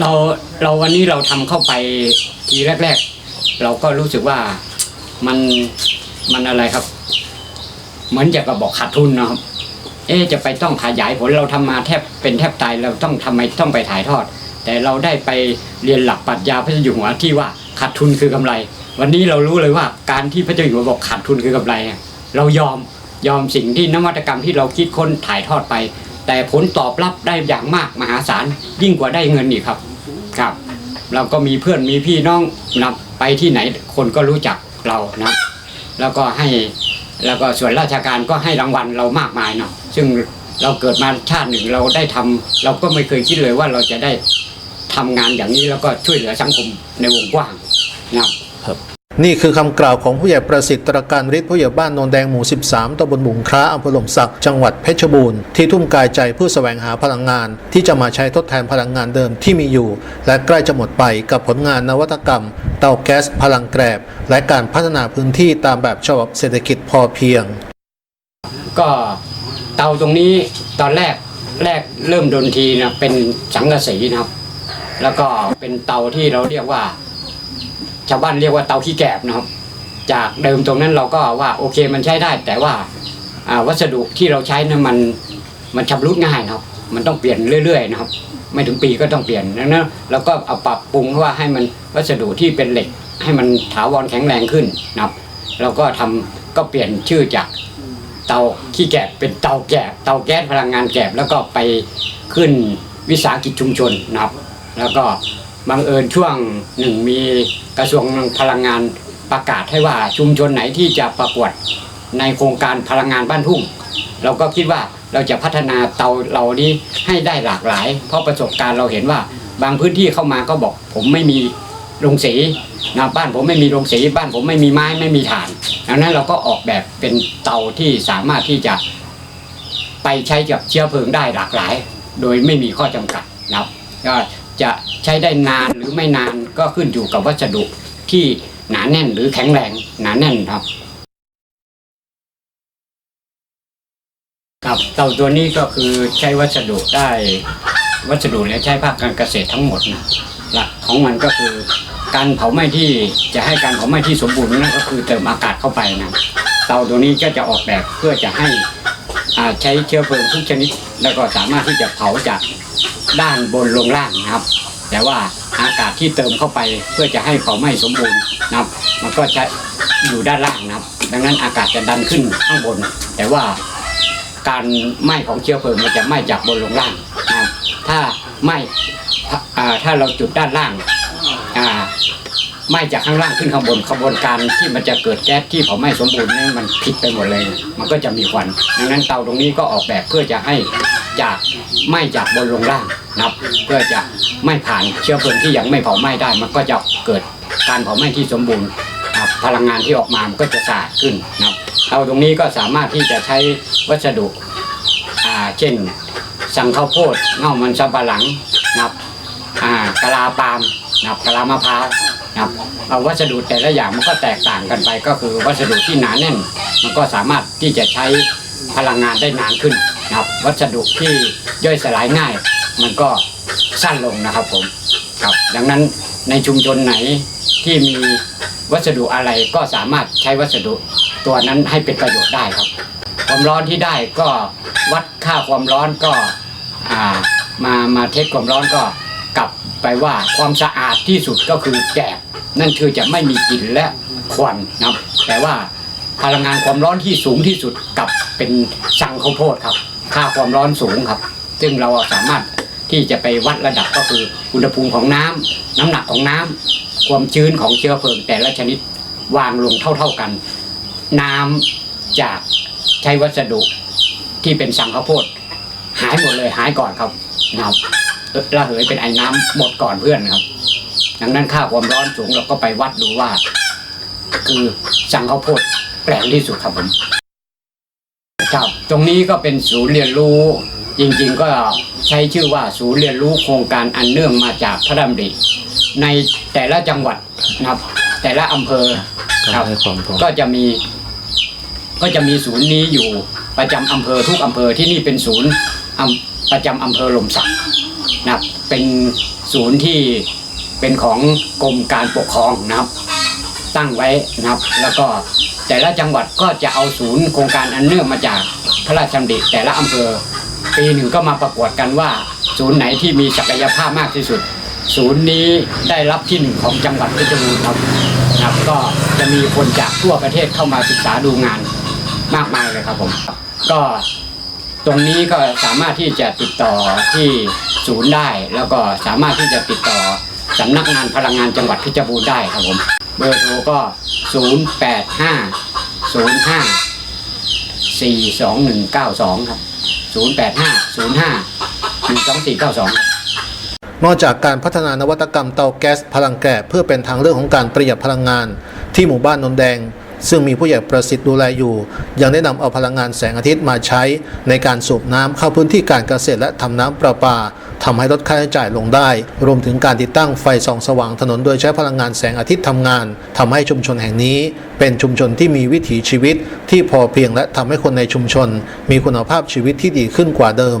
เราเราวันนี้เราทำเข้าไปทีแรก ๆ เราก็รู้สึกว่ามันมันอะไรครับ เหมือนจะกระบอกขาดทุนนะครับ เอ๊จะไปต้องขยายผลเราทำมาแทบเป็นแทบตายเราต้องทำไมต้องไปถ่ายทอด แต่เราได้ไปเรียนหลักปรัชญาพระเจ้าอยู่หัวที่ว่าขาดทุนคือกำไร วันนี้เรารู้เลยว่าการที่พระเจ้าอยู่หัวบอกขาดทุนคือกำไร เรายอมยอมสิ่งที่นวัตกรรมที่เราคิดค้นถ่ายทอดไป แต่ผลตอบรับได้อย่างมากมหาศาลยิ่งกว่าได้เงินอีกครับ ครับ เราก็มีเพื่อนมีพี่น้องนะไปที่ไหนคนก็รู้จักเรานะ แล้วก็ให้แล้วก็ส่วนราชการก็ให้รางวัลเรามากมายเนาะซึ่งเราเกิดมาชาติหนึ่งเราได้ทำเราก็ไม่เคยคิดเลยว่าเราจะได้ทำงานอย่างนี้แล้วก็ช่วยเหลือสังคมในวงกว้างนะครับ นี่คือคำกล่าวของผู้ใหญ่ประสิทธิ์ตระการฤทธิ์ผู้ใหญ่บ้านโนนแดงหมู่ 13ตำบลบุงคร้าอำเภอหล่มสัก จังหวัดเพชรบูรณ์ ที่ทุ่มกายใจเพื่อแสวงหาพลังงาน ที่จะมาใช้ทดแทนพลังงานเดิมที่มีอยู่ และใกล้จะหมดไปกับผลงานนวัตกรรม เตาแก๊สพลังแกรบ และการพัฒนาพื้นที่ตามแบบฉบับเศรษฐกิจพอเพียง ก็เตาตรงนี้ตอนแรกแรกเริ่มดนทีนะเป็นสังกะสีนะครับ แล้วก็เป็นเตาที่เราเรียกว่า ชาวบ้านเรียกว่าเตาขี้แกบนะครับ จากเดิมตรงนั้นเราก็ว่าโอเคมันใช้ได้ แต่ว่าวัสดุที่เราใช้นั้นมันมันชำรุดง่ายนะครับ มันต้องเปลี่ยนเรื่อยๆนะครับ ไม่ถึงปีก็ต้องเปลี่ยนดังนั้นเราก็เอาปรับปรุงว่าให้มันวัสดุที่เป็นเหล็ก ให้มันถาวรแข็งแรงขึ้นนะครับ เราก็ทำก็เปลี่ยนชื่อจากเตาขี้แกบเป็นเตาแกบเตาแก๊สพลังงานแกบแล้วก็ไปขึ้นวิสาหกิจชุมชนนะครับ แล้วก็ บังเอิญช่วงหนึ่งมีกระทรวงพลังงานประกาศให้ว่าชุมชนไหนที่จะประกวดในโครงการพลังงานบ้านทุ่ง เราก็คิดว่าเราจะพัฒนาเตาเรานี้ให้ได้หลากหลาย เพราะประสบการณ์เราเห็นว่าบางพื้นที่เข้ามาก็บอก ผมไม่มีโรงสีนะบ้านผมไม่มีโรงสีบ้านผมไม่มีไม้ไม่มีถ่านดังนั้นเราก็ออกแบบเป็นเตาที่สามารถที่จะไปใช้กับเชื้อเพลิงได้หลากหลาย โดยไม่มีข้อจำกัดนะครับก็ จะใช้ได้นานหรือไม่นานก็ขึ้นอยู่กับวัสดุที่หนาแน่นหรือแข็งแรงหนาแน่นครับ ครับเตาตัวนี้ก็คือใช้วัสดุได้วัสดุเนี่ยใช้ภาคการเกษตรทั้งหมดนะหลักของมันก็คือการเผาไหม้ที่จะให้การเผาไหม้ที่สมบูรณ์นั่นก็คือเติมอากาศเข้าไปนะเตาตัวนี้ก็จะออกแบบเพื่อจะให้ใช้เชื้อเพลิงทุกชนิด แล้วก็สามารถที่จะเผาจาก ด้านบนลงล่างนะครับ แต่ว่าอากาศที่เติมเข้าไปเพื่อจะให้เผาไหม้สมบูรณ์นะครับ มันก็จะอยู่ด้านล่างนะครับ ดังนั้นอากาศจะดันขึ้นข้างบน แต่ว่าการไหม้ของเชื้อเพลิงมันจะไหม้จากบนลงล่างนะครับ ถ้าไหม้ถ้าเราจุดด้านล่างไหม้จากข้างล่างขึ้นข้างบนขบวนการที่มันจะเกิดแก๊สที่เผาไหม้สมบูรณ์นี่มันผิดไปหมดเลย มันก็จะมีควันดังนั้นเตาตรงนี้ก็ออกแบบเพื่อจะให้ จากไหม้จากบนลงล่างนะครับ เพื่อจะไม่ผ่านเชื้อเพลิงที่ยังไม่เผาไหม้ได้ มันก็จะเกิดการเผาไหม้ที่สมบูรณ์นะครับพลังงานที่ออกมามันก็จะสะอาดขึ้นนะครับเตาตรงนี้ก็สามารถที่จะใช้วัสดุเช่น สังข้าวโพดเง่ามันสำปะหลังนะครับกะลาปาล์มนะครับกะลามะพร้าวนะครับเอาวัสดุแต่ละอย่างมันก็แตกต่างกันไป ก็คือวัสดุที่หนาแน่น มันก็สามารถที่จะใช้พลังงานได้นานขึ้น ครับวัสดุที่ย่อยสลายง่าย มันก็สั้นลงนะครับผมครับดังนั้นในชุมชนไหนที่มีวัสดุอะไรก็สามารถใช้วัสดุตัวนั้นให้เป็นประโยชน์ได้ครับ ความร้อนที่ได้ก็วัดค่าความร้อนก็มามาเทสความร้อนก็กลับไปว่าความสะอาดที่สุดก็คือแกบนั่นคือจะไม่มีกลิ่นและควันนะครับแต่ว่าพลังงานความร้อนที่สูงที่สุดกับเป็นสังข้าวโพดครับ ค่าความร้อนสูงครับ ซึ่งเราสามารถที่จะไปวัดระดับก็คืออุณหภูมิของน้ำน้ำหนักของน้ำความชื้นของเชื้อเพลิงแต่ละชนิดวางลงเท่า ๆกัน น้ำจากใช้วัสดุที่เป็นสังข้าวโพดหายหมดเลยหายก่อนครับนะครับเอ่อระเหยเป็นไอ้น้ำหมดก่อนเพื่อนครับ ดังนั้นค่าความร้อนสูงเราก็ไปวัดดูว่า คือสังข้าวโพดแปลงที่สุดครับผม ครับ ตรงนี้ก็เป็นศูนย์เรียนรู้จริงๆก็ใช้ชื่อว่าศูนย์เรียนรู้โครงการอันเนื่องมาจากพระดำริในแต่ละจังหวัดนะครับ แต่ละอำเภอครับให้ความพร้อม ก็จะมี ก็จะมีศูนย์นี้อยู่ประจำอำเภอทุกอำเภอที่นี่เป็นศูนย์อำประจำอำเภอหลมสักนะครับเป็นศูนย์ที่เป็นของกรมการปกครองนะครับ ตั้งไว้นะครับ แล้วก็ แต่ละจังหวัดก็จะเอาศูนย์โครงการอันเนื่องมาจากพระราชดำริแต่ละอำเภอ ปีหนึ่งก็มาประกวดกันว่า ศูนย์ไหนที่มีศักยภาพมากที่สุด ศูนย์นี้ได้รับที่หนึ่งของจังหวัดเพชรบูรณ์ครับนะครับก็จะมีคนจากทั่วประเทศเข้ามาศึกษาดูงานมากมายเลยครับผมก็ตรงนี้ก็สามารถที่จะติดต่อที่ศูนย์ได้ แล้วก็สามารถที่จะติดต่อสำนักงานพลังงานจังหวัดเพชรบูรณ์ได้ครับผม เบอร์โทรก็ 0 8 5 0 5 4 2 1 9 2 ครับ 0 8 5 0 5 1 2 4 9 2 ครับนอกจากการพัฒนานวัตกรรมเตาแก๊สพลังแก่เพื่อเป็นทางเลือกของการประหยัดพลังงาน ที่หมู่บ้านนนแดง ซึ่งมีผู้ใหญ่ประสิทธิ์ดูแลอยู่ ยังได้นำเอาพลังงานแสงอาทิตย์มาใช้ ในการสูบน้ำเข้าพื้นที่การเกษตรและทำน้ำประปา ทำให้ลดค่าใช้จ่ายลงได้ รวมถึงการติดตั้งไฟส่องสว่างถนนโดยใช้พลังงานแสงอาทิตย์ทำงานทำให้ชุมชนแห่งนี้ เป็นชุมชนที่มีวิถีชีวิตที่พอเพียงและทำให้คนในชุมชน มีคุณภาพชีวิตที่ดีขึ้นกว่าเดิม